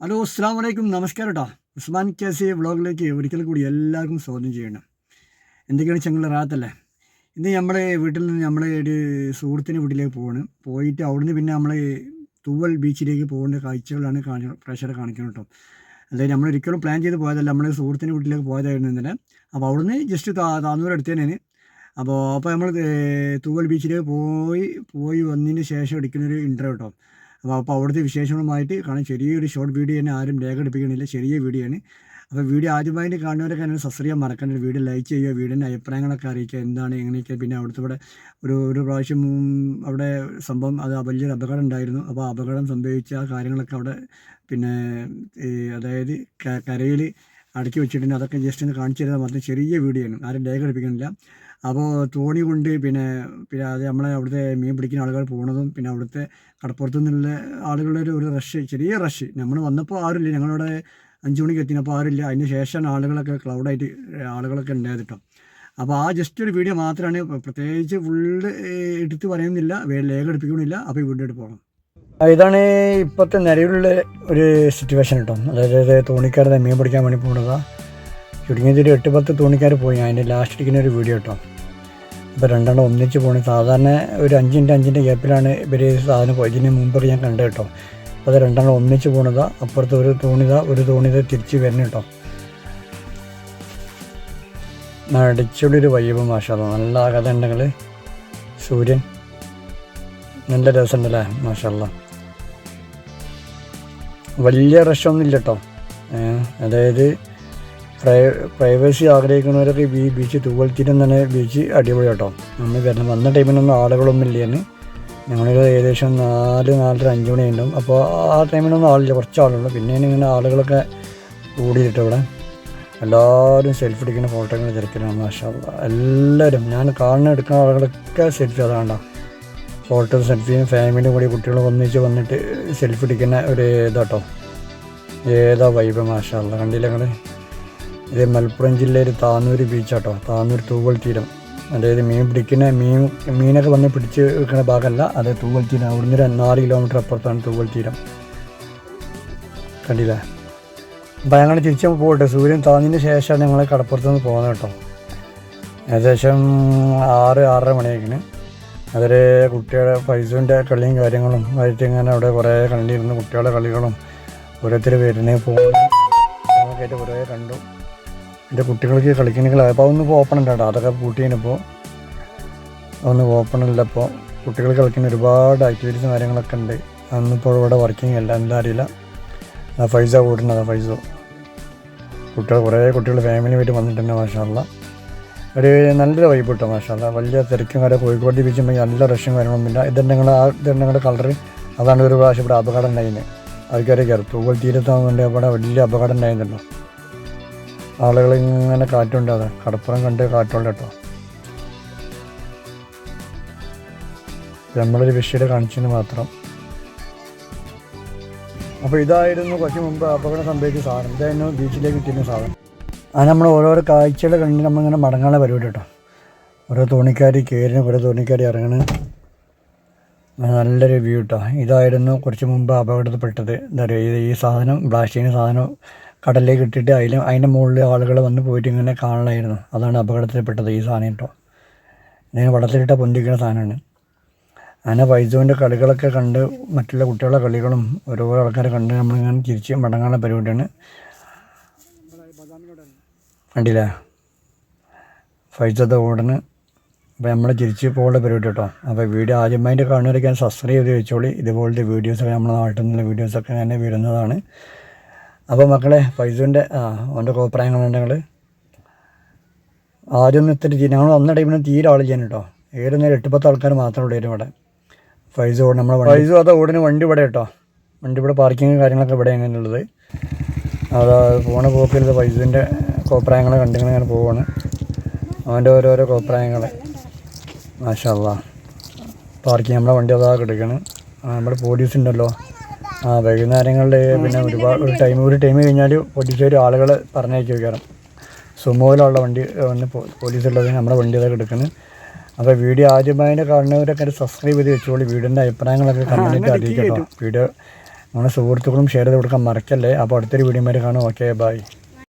Hello അസ്സാം വലൈക്കും നമസ്കാരം കേട്ടോ ഉസ്മാൻ കേസി വ്ളോഗിലേക്ക് ഒരിക്കൽ കൂടി എല്ലാവർക്കും സ്വാഗതം ചെയ്യണം. എന്തൊക്കെയാണ് ചെങ്ങൾ റാത്തല്ലേ? ഇന്ന് നമ്മൾ വീട്ടിൽ നിന്ന് നമ്മൾ ഒരു സുഹൃത്തിന്റെ വീട്ടിലേക്ക് പോവാണ്. പോയിട്ട് അവിടുന്ന് പിന്നെ നമ്മൾ തൂവൽ ബീച്ചിലേക്ക് പോകേണ്ട കാഴ്ചകളാണ് കാണി പ്രേക്ഷകരെ കാണിക്കണം കേട്ടോ അതായത് നമ്മൾ ഒരിക്കലും പ്ലാൻ ചെയ്ത് പോയതല്ല. നമ്മൾ സുഹൃത്തിന്റെ വീട്ടിലേക്ക് പോയതായിരുന്നു ഇന്നലെ. അപ്പോൾ അവിടുന്ന് ജസ്റ്റ് താന്നൂർ അടുത്ത് അപ്പോൾ അപ്പോൾ നമ്മൾ തൂവൽ ബീച്ചിലേക്ക് പോയി പോയി വന്നതിന് ശേഷം എടുക്കുന്നൊരു ഇന്റർവ്യൂ കേട്ടോ അപ്പോൾ അവിടുത്തെ വിശേഷങ്ങളുമായിട്ട് കാണാൻ ചെറിയൊരു ഷോർട്ട് വീഡിയോ തന്നെ ആരും രേഖടിപ്പിക്കണില്ല ചെറിയ വീഡിയോ ആണ്. അപ്പോൾ വീഡിയോ ആദ്യമായിട്ട് കാണുന്നവരൊക്കെ എന്നെ സബ്സ്ക്രൈബ് മറക്കണ്ട. വീഡിയോ ലൈക്ക് ചെയ്യുക വീടിന്റെ അഭിപ്രായങ്ങളൊക്കെ അറിയിക്കുക എന്താണ് എങ്ങനെയൊക്കെ പിന്നെ അവിടുത്തെ ഇവിടെ ഒരു ഒരു പ്രാവശ്യം അവിടെ സംഭവം അത് വലിയൊരു അപകടം ഉണ്ടായിരുന്നു. അപ്പോൾ അപകടം സംഭവിച്ച കാര്യങ്ങളൊക്കെ അവിടെ പിന്നെ അതായത് കരയിൽ അടക്കി വെച്ചിട്ടുണ്ട്. അതൊക്കെ ജസ്റ്റ് ഒന്ന് കാണിച്ചു തരുന്നത് ചെറിയ വീഡിയോ ആണ്. ആരും രേഖപ്പെടുപ്പിക്കണില്ല അപ്പോൾ തോണി കൊണ്ട് പിന്നെ പിന്നെ അത് നമ്മളെ അവിടുത്തെ മീൻ പിടിക്കുന്ന ആളുകൾ പോണതും പിന്നെ അവിടുത്തെ കടപ്പുറത്തു നിന്നുള്ള ആളുകളുടെ ഒരു റഷ് ചെറിയ റഷ് നമ്മൾ വന്നപ്പോൾ ആരുമില്ല. ഞങ്ങളവിടെ അഞ്ച് മണിക്ക് എത്തിയപ്പോൾ ആരുമില്ല. അതിന് ശേഷമാണ് ആളുകളൊക്കെ ക്ലൗഡായിട്ട് ആളുകളൊക്കെ ഉണ്ടായത് കേട്ടോ അപ്പോൾ ആ ജസ്റ്റ് ഒരു വീഡിയോ മാത്രമാണ് പ്രത്യേകിച്ച് ഫുള്ള് എടുത്ത് പറയുന്നില്ല. ലേഖ എടുപ്പിക്കണില്ല. അപ്പോൾ ഈ വീഡിയോ എടുത്ത് പോകണം ഇതാണ് ഇപ്പോഴത്തെ നിലവിലുള്ള ഒരു സിറ്റുവേഷൻ കേട്ടോ അതായത് തോണിക്കാരുടെ മീൻ പിടിക്കാൻ വേണ്ടി പോകുന്നതാണ് ചുരുങ്ങിയത് ഒരു എട്ട് പത്ത് തോണിക്കാർ പോയി. അതിന്റെ ലാസ്റ്റ് ഇരിക്കുന്ന ഒരു വീഡിയോ കേട്ടോ ഇപ്പോൾ രണ്ടെണ്ണം ഒന്നിച്ച് പോകണം സാധാരണ ഒരു അഞ്ചിന്റെ അഞ്ചിന്റെ ഗ്യാപ്പിലാണ് ഇവർ സാധനം പോയി. ഇതിന് മുമ്പ് ഞാൻ കണ്ടത് കേട്ടോ. അപ്പോൾ അത് രണ്ടെണ്ണം ഒന്നിച്ച് പോണതാ. അപ്പുറത്ത് ഒരു തോണിത ഒരു തോണിത തിരിച്ച് വരണം കേട്ടോ അടിച്ചുള്ളൊരു വൈബ് മാഷാ നല്ല കഥ ഉണ്ടെങ്കിൽ സൂര്യൻ. നല്ല രസമുണ്ടല്ലേ? മാഷല്ല വലിയ റഷൊന്നും ഇല്ല കേട്ടോ അതായത് പ്രൈവസി ആഗ്രഹിക്കുന്നവരൊക്കെ ഈ ബീച്ച് തൂവൽത്തീരം തന്നെ ബീച്ച് അടിപൊളി കേട്ടോ നമ്മൾ വരണം വന്ന ടൈമിനൊന്നും ആളുകളൊന്നും ഇല്ലേന്ന് ഞങ്ങളൊരു ഏകദേശം നാല് നാലര അഞ്ച് മണി ഉണ്ടാവും അപ്പോൾ ആ ടൈമിനൊന്നും ആളില്ല കുറച്ച് ആളുള്ളൂ. പിന്നെ ഇങ്ങനെ ആളുകളൊക്കെ കൂടിയിട്ട് ഇവിടെ. എല്ലാവരും സെൽഫി എടുക്കുന്ന ഫോട്ടോകൾ തിരക്കിലാണ് മാഷാ എല്ലാവരും ഞാൻ കാണുന്ന എടുക്കുന്ന ആളുകളൊക്കെ സെൽഫി അതാണ്ട ഫോട്ടോ സെൽഫിയും ഫാമിലിയും കൂടി കുട്ടികളും ഒന്നിച്ച് വന്നിട്ട് സെൽഫി എടുക്കുന്ന ഒരു ഇതാട്ടോ. ഏതാ വൈബ് മാഷാ കണ്ടില്ല നിങ്ങൾ ഇത് മലപ്പുറം ജില്ലയിൽ താന്നൂർ ബീച്ചാട്ടോ താന്നൂർ തൂവൽ തീരം. അതായത് മീൻ പിടിക്കുന്ന മീൻ മീനൊക്കെ വന്ന് പിടിച്ച് വെക്കുന്ന ഭാഗമല്ല അത് തൂവൽ തീരം. അവിടുന്ന് നാല് കിലോമീറ്റർ അപ്പുറത്താണ് തൂവൽ തീരം. കണ്ടില്ലേ? അപ്പം ഞങ്ങൾ തിരിച്ചു പോകട്ടെ സൂര്യൻ താന്നതിന് ശേഷമാണ് ഞങ്ങൾ കടപ്പുറത്ത് നിന്ന് പോകുന്നത് കേട്ടോ. ഏകദേശം ആറ് ആറര മണിയാക്കിന് അതിൽ കുട്ടികളെ പൈസന്റെ കളിയും കാര്യങ്ങളും ആയിട്ട് ഇങ്ങനെ അവിടെ കുറേ കണ്ടിരുന്നു. കുട്ടികളെ കളികളും ഓരോരുത്തർ വരുന്നേ. പോകുന്നു ആയിട്ട് കുറേ കണ്ടു. എന്റെ കുട്ടികൾക്ക് കളിക്കണമെങ്കിൽ അപ്പോൾ ഒന്ന് ഓപ്പൺ ഉണ്ട് കേട്ടോ അതൊക്കെ പൂട്ടിയതിനിപ്പോൾ ഒന്ന് ഓപ്പൺ ഇല്ലപ്പോൾ കുട്ടികൾ കളിക്കുന്ന ഒരുപാട് ആക്ടിവിറ്റീസും കാര്യങ്ങളൊക്കെ ഉണ്ട്. അന്നിപ്പോൾ ഇവിടെ വർക്കിംഗ് അല്ല. എന്താ അറിയില്ല. ഫൈസ കൂടുന്നതാണ് ഫൈസോ. കുട്ടികൾ കുറേ കുട്ടികൾ ഫാമിലി വീട്ടിൽ വന്നിട്ടുണ്ട് മാഷാല്ല ഒരു നല്ലൊരു വൈബ് കിട്ടും മാഷാല്ല. വലിയ തിരക്കും കാര്യം കോഴിക്കോട് ബീച്ചുമ്പോൾ നല്ല റഷും കാര്യങ്ങളൊന്നുമില്ല നിങ്ങളുടെ ആ ഇതെന്നെ നിങ്ങളുടെ കളറ് അതാണ് ഒരു പ്രാവശ്യം ഇവിടെ അപകടം ഉണ്ടായിരുന്നത് ആൾക്കാരെ കയറി തൂവൽ തീരത്താവുന്നുണ്ട് അവിടെ വലിയ അപകടം ഉണ്ടായിരുന്നല്ലോ. ആളുകൾ ഇങ്ങനെ കാറ്റുണ്ട്. അത് കടപ്പുറം കണ്ട് കാറ്റുണ്ട് കേട്ടോ. നമ്മളൊരു വിഷയുടെ കാണിച്ചതിന് മാത്രം. അപ്പോൾ ഇതായിരുന്നു കുറച്ച് മുമ്പ് അപകടം സംഭവിച്ച സാധനം. ഇതായിരുന്നു ബീച്ചിലേക്ക് കിട്ടിയ സാധനം. അത് നമ്മൾ ഓരോരോ കാഴ്ചകൾ കണ്ട് നമ്മളിങ്ങനെ മടങ്ങാനുള്ള പരിപാടി കേട്ടോ. ഓരോ തോണിക്കാരി കയറിന് ഓരോ തോണിക്കാരി ഇറങ്ങണ്. നല്ലൊരു വ്യൂ കേട്ടോ. ഇതായിരുന്നു കുറച്ച് മുമ്പ് അപകടത്തിൽപ്പെട്ടത്. എന്താ പറയുക ഈ സാധനം ബ്ലാസ്റ്റ് ചെയ്യുന്ന സാധനം കടലിലേക്ക് ഇട്ടിട്ട് അതിൽ അതിന്റെ മുകളിൽ ആളുകൾ വന്ന് പോയിട്ട് ഇങ്ങനെ കാണണമായിരുന്നു അതാണ് അപകടത്തിൽപ്പെട്ടത് ഈ സാധനം കേട്ടോ. ഇതിന് വടത്തിലിട്ട പൊന്തിക്കുന്ന സാധനമാണ്. അങ്ങനെ വൈദ്യുവിന്റെ കളികളൊക്കെ കണ്ട് മറ്റുള്ള കുട്ടികളുടെ കളികളും ഓരോരോ ആൾക്കാരെ കണ്ട് നമ്മളിങ്ങനെ തിരിച്ച് മടങ്ങാനുള്ള പരിപാടിയാണ്. കണ്ടില്ലേ ഫൈസത്തെ ഓടന് അപ്പോൾ നമ്മൾ തിരിച്ച് പോകേണ്ട പരിപാടി കേട്ടോ അപ്പോൾ വീഡിയോ ആദ്യമായിട്ട് കാണുന്നവരൊക്കെ ഞാൻ സബ്സ്ക്രൈബ് ചെയ്ത് വെച്ചോളി. ഇതുപോലത്തെ വീഡിയോസൊക്കെ നമ്മുടെ നാട്ടിൽ നിന്നുള്ള വീഡിയോസൊക്കെ തന്നെ വരുന്നതാണ്. അപ്പോൾ മക്കളെ ഫൈസുവിന്റെ ആ അവന്റെ കോപ്രായങ്ങളുണ്ടെങ്കിൽ ആദ്യം ഇത്തിരി തീ- ഞങ്ങൾ വന്ന ടൈമിന് തീരെ ആൾ ചെയ്യാൻ കേട്ടോ ഏറെ നേരം എട്ട് പത്ത് ആൾക്കാർ മാത്രമേ ഉള്ളൂ ഇവിടെ. ഫൈസ് ഓട് നമ്മളെ ഫൈസ് അത് ഓടിന് വണ്ടി ഇവിടെ കേട്ടോ വണ്ടി ഇവിടെ പാർക്കിങ് കാര്യങ്ങളൊക്കെ ഇവിടെ അങ്ങനെയുള്ളത് അത് പോണ പോക്കരുത് ഫൈസിന്റെ കോപ്രായങ്ങൾ കണ്ടിങ്ങനെ ഇങ്ങനെ പോവാണ്. അവന്റെ ഓരോരോ കോപ്രായങ്ങൾ മാഷല്ല പാർക്കിങ് നമ്മളെ വണ്ടി അതാ കിടക്കണം. നമ്മുടെ പോലീസ് ഉണ്ടല്ലോ. ആ വൈകുന്നേരങ്ങളിൽ പിന്നെ ഒരുപാട് ഒരു ടൈം ഒരു ടൈം കഴിഞ്ഞാൽ പോലീസുകാർ ആളുകൾ പറഞ്ഞയച്ചു വയ്ക്കാറ് സുമോയിലുള്ള വണ്ടി വന്ന് പോലീസ് ഉള്ളത് നമ്മുടെ വണ്ടി അതൊക്കെ എടുക്കുന്നത് അപ്പോൾ വീഡിയോ ആദ്യമായി കാണുന്നവരൊക്കെ സബ്സ്ക്രൈബ് ചെയ്ത് വെച്ചോളൂ. വീടിന്റെ അഭിപ്രായങ്ങളൊക്കെ കമന്റ് അറിയിക്കട്ടോ വീഡിയോ നമ്മുടെ സുഹൃത്തുക്കളും ഷെയർ ചെയ്ത് കൊടുക്കാൻ മറക്കല്ലേ. അപ്പോൾ അടുത്തൊരു വീഡിയോ വരെ കാണും. Okay bye